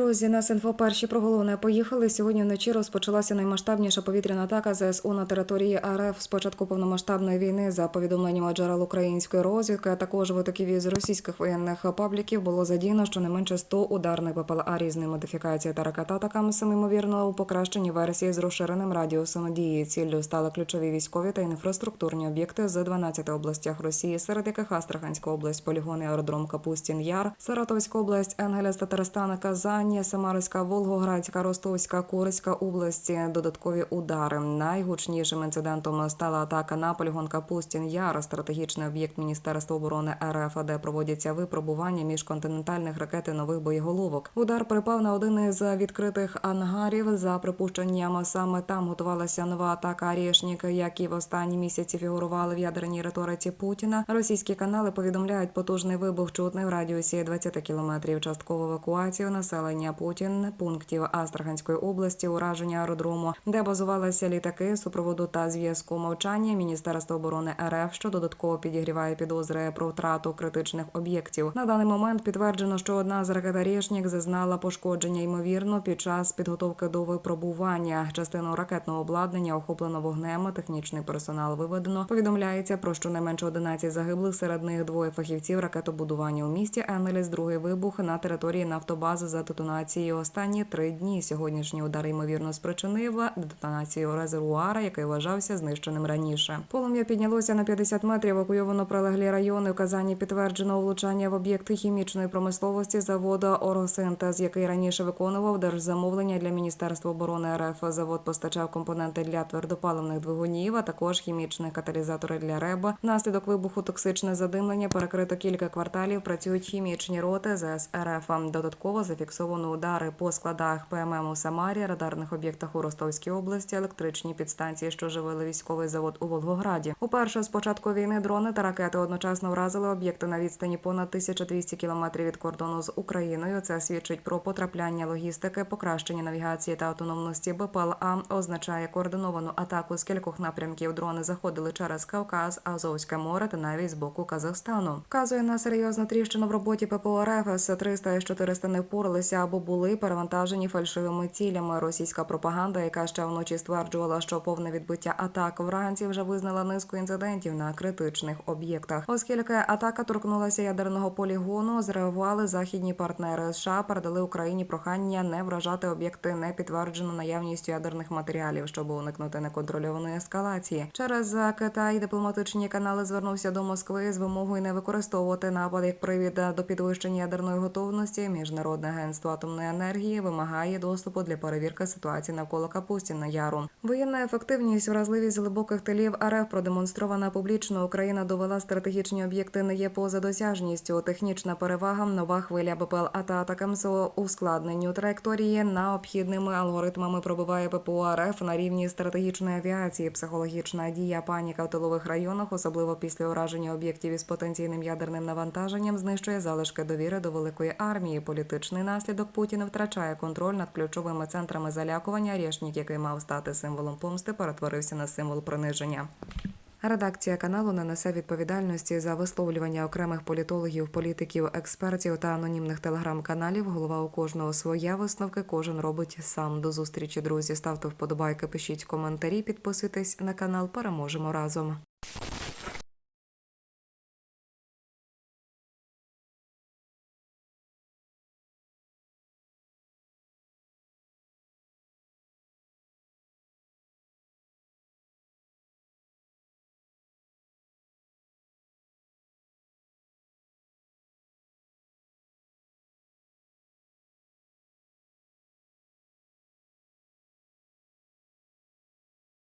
Друзі, нас інфо перші про головне поїхали. Сьогодні вночі розпочалася наймасштабніша повітряна атака ЗСУ на території РФ з початку повномасштабної війни. За повідомленнями джерел української розвідки, а також витоків із російських воєнних пабліків було задіяно щонайменше 100 ударних БПЛА різної модифікації та ракет атакамс, ймовірно, у покращеній версії з розширеним радіусом дії. Ціллю стали ключові військові та інфраструктурні об'єкти з 12 областях Росії, серед яких Астраханська область, полігон і аеродром Капустін Яр, Саратовська область, Енгеля з Татарстана, Казань, Самарська, Волгоградська, Ростовська, Курська області. Додаткові удари. Найгучнішим інцидентом стала атака на полігон Капустін Яр, стратегічний об'єкт Міністерства оборони РФ, де проводяться випробування міжконтинентальних ракет і нових боєголовок. Удар припав на один із відкритих ангарів. За припущенням саме там готувалася нова атака Арішнік, які в останні місяці фігурували в ядерній риториці Путіна. Російські канали повідомляють потужний вибух чутний в радіусі 20 кілометрів. Часткову евакуацію населення Путін пунктів Астраханської області, ураження аеродрому, де базувалися літаки супроводу та зв'язку мовчання. Міністерство оборони РФ, що додатково підігріває підозри про втрату критичних об'єктів. На даний момент підтверджено, що одна з ракет «Орєшнік» зазнала пошкодження ймовірно під час підготовки до випробування. Частину ракетного обладнання охоплено вогнем. Технічний персонал виведено. Повідомляється про щонайменше 11 загиблих. Серед них двоє фахівців ракетобудування у місті Енеліс. Другий вибух на території нафтобази за детонацією. Останні три дні сьогоднішній удар ймовірно спричинив детонацію резервуара, який вважався знищеним раніше. Полум'я піднялося на 50 метрів. Евакуйовано прилеглі райони. В Казані підтверджено влучання в об'єкти хімічної промисловості заводу Оросинтез, який раніше виконував держзамовлення для міністерства оборони РФ. Завод постачав компоненти для твердопаливних двигунів, а також хімічні каталізатори для РЕБ. Внаслідок вибуху токсичне задимлення перекрито кілька кварталів. Працюють хімічні роти ЗС РФ. Додатково зафіксовано удари по складах ПММ у Самарі, радарних об'єктах у Ростовській області, електричні підстанції, що живили військовий завод у Волгограді. Уперше з початку війни дрони та ракети одночасно вразили об'єкти на відстані понад 1200 кілометрів від кордону з Україною. Це свідчить про потрапляння логістики, покращення навігації та автономності БПЛА. Означає координовану атаку з кількох напрямків. Дрони заходили через Кавказ, Азовське море та навіть з боку Казахстану. Вказує на серйозну тріщину в роботі ППО РФ. С-300 і 400 не впоралися або були перевантажені фальшивими цілями. Російська пропаганда, яка ще вночі стверджувала, що повне відбиття атак вранці вже визнала низку інцидентів на критичних об'єктах. Оскільки атака торкнулася ядерного полігону, зреагували західні партнери США, передали Україні прохання не вражати об'єкти, не підтверджено наявністю ядерних матеріалів, щоб уникнути неконтрольованої ескалації. Через Китай дипломатичні канали звернувся до Москви з вимогою не використовувати напад як привід до підвищення ядерної готовності. Міжнародне агентство атомної енергії вимагає доступу для перевірки ситуації навколо Капустіна Яру. Воєнна ефективність, вразливість глибоких тилів РФ продемонстрована публічно. Україна довела стратегічні об'єкти не є поза досяжністю. Технічна перевага, нова хвиля БПЛА та атака МСО ускладненню траєкторії необхідними алгоритмами пробиває ППО РФ на рівні стратегічної авіації, психологічна дія, паніка в тилових районах, особливо після ураження об'єктів із потенційним ядерним навантаженням, знищує залишки довіри до великої армії. Політичний наслідок Путін втрачає контроль над ключовими центрами залякування. Рєшнік, який мав стати символом помсти, перетворився на символ приниження. Редакція каналу не несе відповідальності за висловлювання окремих політологів, політиків, експертів та анонімних телеграм-каналів. Голова у кожного своя висновки. Кожен робить сам. До зустрічі, друзі. Ставте вподобайки, пишіть коментарі, підписуйтесь на канал. Переможемо разом.